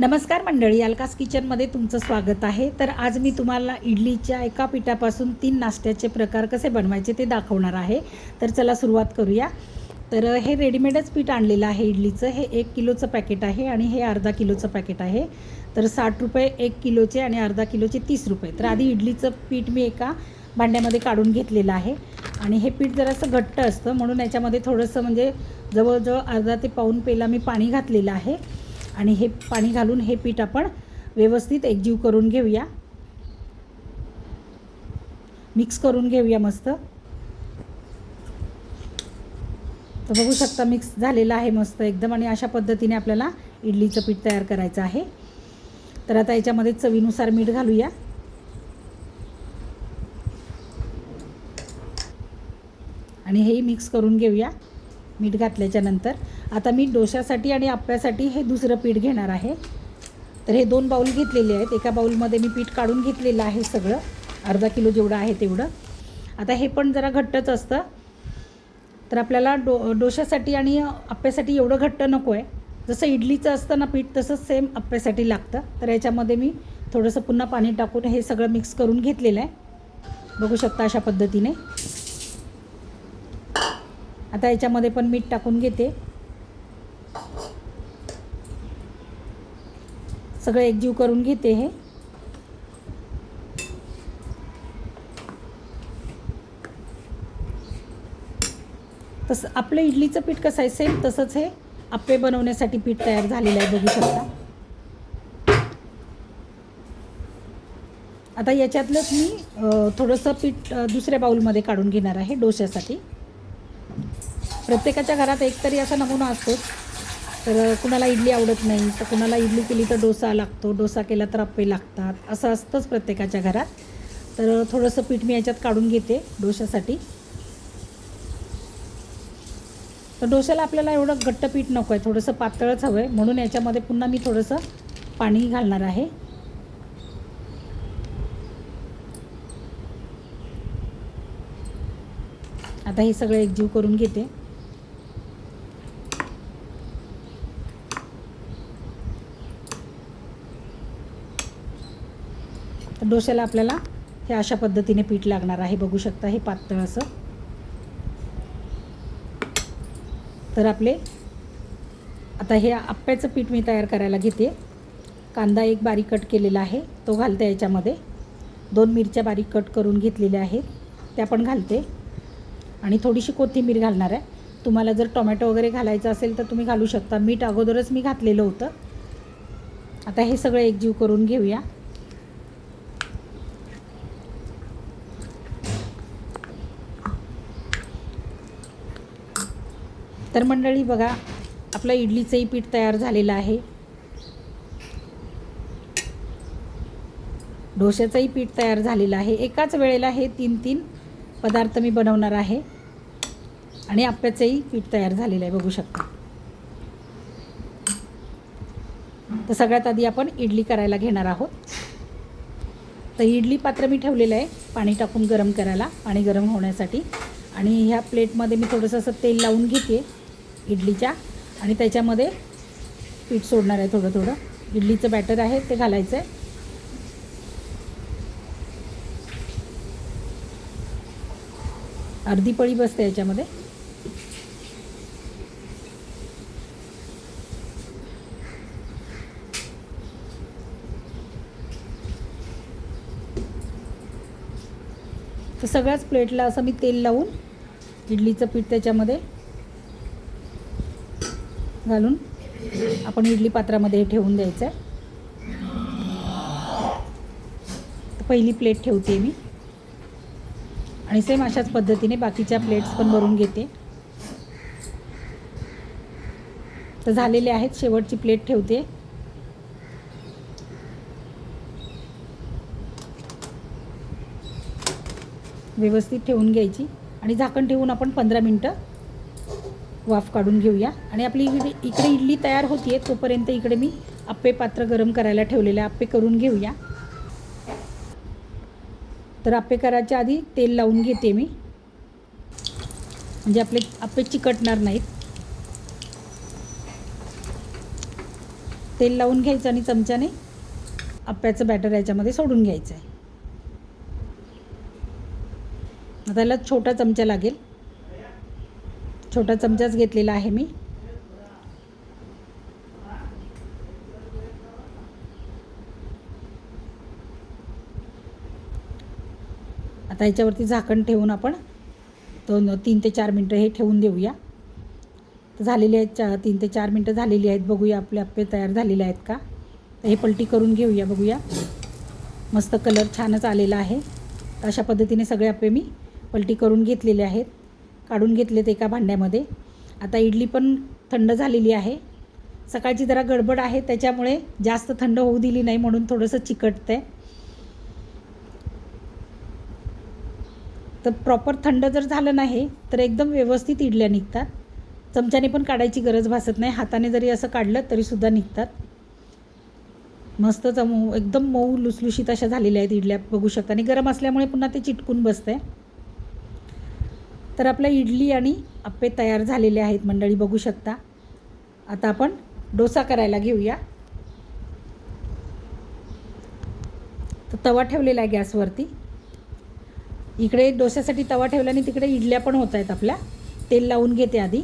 नमस्कार मंडळी अलकास किचनमध्ये तुमचं स्वागत आहे. तर आज मी तुम्हाला इडलीच्या एका पिठापासून तीन नाश्त्याचे प्रकार कसे बनवायचे ते दाखवणार आहे. तर चला सुरुवात करूया. तर हे रेडीमेडच पीठ आणलेलं आहे इडलीचं. हे एक किलोचं पॅकेट आहे आणि हे अर्धा किलोचं पॅकेट आहे. तर साठ रुपये एक किलोचे आणि अर्धा किलोचे तीस रुपये. तर आधी इडलीचं पीठ मी एका भांड्यामध्ये काढून घेतलेलं आहे. आणि हे पीठ जरासं घट्ट असतं म्हणून याच्यामध्ये थोडंसं म्हणजे जवळजवळ अर्धा ते पाऊण पेला मी पाणी घातलेलं आहे. आणि हे पाणी घालून हे पीठ आपण व्यवस्थित एकजीव करून घेऊया. मिक्स करून घेऊया मस्त. तर बघू शकता मिक्स झालेलं आहे मस्त एकदम आणि अशा पद्धतीने आपल्याला इडलीचं पीठ तयार करायचं आहे. तर आता याच्यामध्ये चवीनुसार मीठ घालूया. आणि हेही मिक्स करून घेऊया. मीठ घातल्याच्या नंतर. आता मी डोशासाठी आणि आप्यासाठी हे दुसरं पीठ घेणार आहे. तर हे दोन बाऊल घेतलेले आहेत. एका बाऊलमध्ये मी पीठ काढून घेतलेलं आहे सगळं. अर्धा किलो जेवढं आहे तेवढं. आता हे पण जरा घट्टच असतं. तर आपल्याला डो डोशासाठी आणि आप्यासाठी एवढं घट्ट नको आहे जसं इडलीचं असतं ना पीठ तसंच सेम आप्यासाठी लागतं. तर याच्यामध्ये मी थोडंसं पुन्हा पाणी टाकून हे सगळं मिक्स करून घेतलेलं आहे. बघू शकता अशा पद्धतीने. आता याच्यामध्ये पण मीठ टाकून घेते. सगळं एकजीव करून घेते हे. तसं आपलं इडलीचं पीठ कसं आहे? सेम तसंच हे. आप्पे बनवण्यासाठी पीठ तयार झालेलं आहे बघू शकता. आता याच्यातलंच मी थोडंसं पीठ दुसऱ्या बाऊलमध्ये काढून घेणार आहे डोश्यासाठी. प्रत्येकाच्या घरात एकतरी असा नमुना असतोच तर कुणाला इडली आवडत नाही तर कुणाला इडली केली तर डोसा लागतो. डोसा केला तर आप्पे लागतात. असं असतंच प्रत्येकाच्या घरात. तर थोडंसं पीठ मी याच्यात काढून घेते डोशासाठी. तर डोशाला आपल्याला एवढं घट्ट पीठ नको आहे. थोडंसं पातळच हवं आहे. म्हणून याच्यामध्ये पुन्हा मी थोडंसं पाणी घालणार आहे. आता हे सगळं एकजीव करून घेते. तर डोश्याला आपल्याला हे अशा पद्धतीने पीठ लागणार आहे. बघू शकता हे पातळ असं. तर आपले आता हे आप्प्याचं पीठ मी तयार करायला घेते. कांदा एक बारीक कट केलेला आहे. तो घालते याच्यामध्ये. दोन मिरच्या बारीक कट करून घेतलेल्या आहेत. त्या पण घालते. आणि थोडीशी कोथिंबीर घालणार आहे. तुम्हाला जर टोमॅटो वगैरे घालायचं असेल तर तुम्ही घालू शकता. मीठ अगोदरच मी घातलेलं होतं. आता हे सगळं एकजीव करून घेऊया. तर मंडळी बघा आपलं इडलीचंही पीठ तयार झालेलं आहे. डोश्याचंही पीठ तयार झालेलं आहे. एकाच वेळेला हे तीन तीन पदार्थ मी बनवणार आहे. आणि आप्याचंही पीठ तयार झालेलं आहे बघू शकता. तर सगळ्यात आधी आपण इडली करायला घेणार आहोत. तर इडली पात्र मी ठेवलेलं आहे पाणी टाकून गरम करायला पाणी गरम होण्यासाठी. आणि ह्या प्लेटमध्ये मी थोडंसं असं तेल लावून घेते. इडलीच्या. आणि त्याच्यामध्ये पीठ सोडणार आहे थोडं थोडं. इडलीचं बॅटर आहे ते घालायचं आहे अर्धी पळी बसते याच्यामध्ये. तर सगळ्याच प्लेटला असं मी तेल लावून इडलीचं पीठ त्याच्यामध्ये घालून आपण इडली पात्रामध्ये ठेवून द्यायचं. आहे तर पहिली प्लेट ठेवते मी. आणि सेम अशाच पद्धतीने बाकीच्या प्लेट्स पण भरून घेते. तर झालेले आहेत शेवटची प्लेट ठेवते. व्यवस्थित ठेवून घ्यायची. आणि झाकण ठेवून आपण पंधरा मिनटं वाफ काढून घेऊया. आणि आपली इकडे इडली तयार होती आहे तोपर्यंत इकडे मी आप्पे पात्र गरम करायला ठेवलेले आप्पे करून घेऊया. तर आप्पे करायच्या आधी तेल लावून घेते मी. म्हणजे आपले आप्पे चिकटणार नाहीत. तेल लावून घ्यायचं आणि चमच्याने आप्याचं बॅटर याच्यामध्ये सोडून घ्यायचं आहे आता याला छोटा चमचा लागेल. छोटा चमचाच घेतलेला आहे मी. आता याच्यावरती झाकण ठेवून आपण दोन तीन ते चार मिनटं हे ठेवून देऊया. तर झालेले आहेत चा तीन ते चार मिनटं झालेली आहेत. बघूया आपले आप्पे तयार झालेले आहेत का? तर हे पलटी करून घेऊया बघूया. मस्त कलर छानच आलेला आहे. तर अशा पद्धतीने सगळे आप्पे मी पलटी करून घेतलेले आहेत. काढून घेतलेत एका भांड्यामध्ये. आता इडली पण थंड झालेली आहे. सकाळची जरा गडबड आहे त्याच्यामुळे जास्त थंड होऊ दिली नाही म्हणून थोडंसं चिकटतं आहे तर प्रॉपर थंड जर झालं नाही तर एकदम व्यवस्थित इडल्या निघतात. चमच्याने पण काढायची गरज भासत नाही. हाताने जरी असं काढलं तरीसुद्धा निघतात. मस्त चमू एकदम मऊ लुसलुशीत अशा झालेल्या आहेत इडल्या. बघू शकता. आणि गरम असल्यामुळे पुन्हा ते चिटकून बसतं आहे तर आपल्या इडली आणि अप्पे तयार झालेले आहेत मंडळी बघू शकता. आता आपण डोसा करायला घेऊया. तर तवा ठेवलेला आहे गॅसवरती. इकडे डोस्यासाठी तवा ठेवला आणि तिकडे इडल्या पण होत आहेत आपल्या. तेल लावून घेते आधी.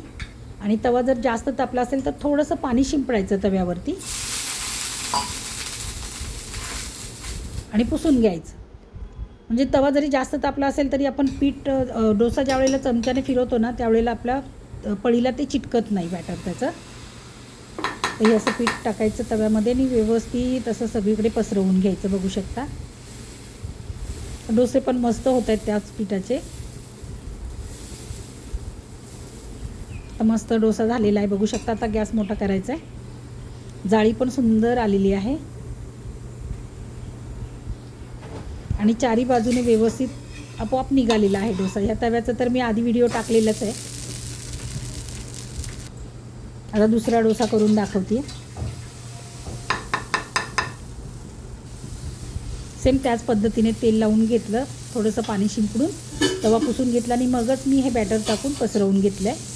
आणि तवा जर जास्त तापला असेल तर थोडंसं पाणी शिंपडायचं तव्यावरती. आणि पुसून घ्यायचं. म्हणजे तवा जरी जास्त तापला असेल तरी आपण पीठ डोसा ज्या वेळेला चमच्याने फिरवतो ना त्यावेळेला आपल्या पळीला ते चिटकत नाही बॅटर त्याचं. तर हे असं पीठ टाकायचं तव्यामध्ये आणि व्यवस्थित असं सगळीकडे पसरवून घ्यायचं बघू शकता. डोसे पण मस्त होत आहेत त्याच पिठाचे. मस्त डोसा झालेला आहे बघू शकता आता गॅस मोठा करायचा आहे जाळी पण सुंदर आलेली आहे. आणि चारी बाजूने व्यवस्थित आपोआप निघालेला आहे डोसा. ह्या तव्याचा तर मी आधी व्हिडिओ टाकलेलाच आहे. आता दुसरा डोसा करून दाखवते. सेम त्याच पद्धतीने तेल लावून घेतलं. थोडंसं पाणी शिंपडून तवा पुसून घेतला आणि मगच मी हे बॅटर टाकून पसरवून घेतलं आहे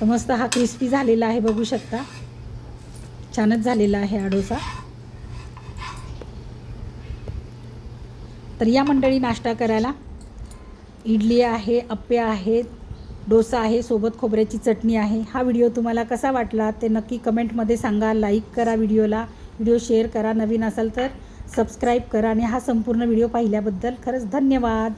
तर मस्त हा क्रिस्पी झालेला आहे बघू शकता. छानच झालेला आहे आडोसा तर या मंडळी नाश्ता करायला. इडली आहे अप्पे आहेत डोसा आहे सोबत खोबऱ्याची चटणी आहे. हा व्हिडिओ तुम्हाला कसा वाटला ते नक्की कमेंटमध्ये सांगा लाईक करा व्हिडिओला. व्हिडिओ शेअर करा. नवीन असाल तर सबस्क्राईब करा आणि हा संपूर्ण व्हिडिओ पाहिल्याबद्दल खरंच धन्यवाद.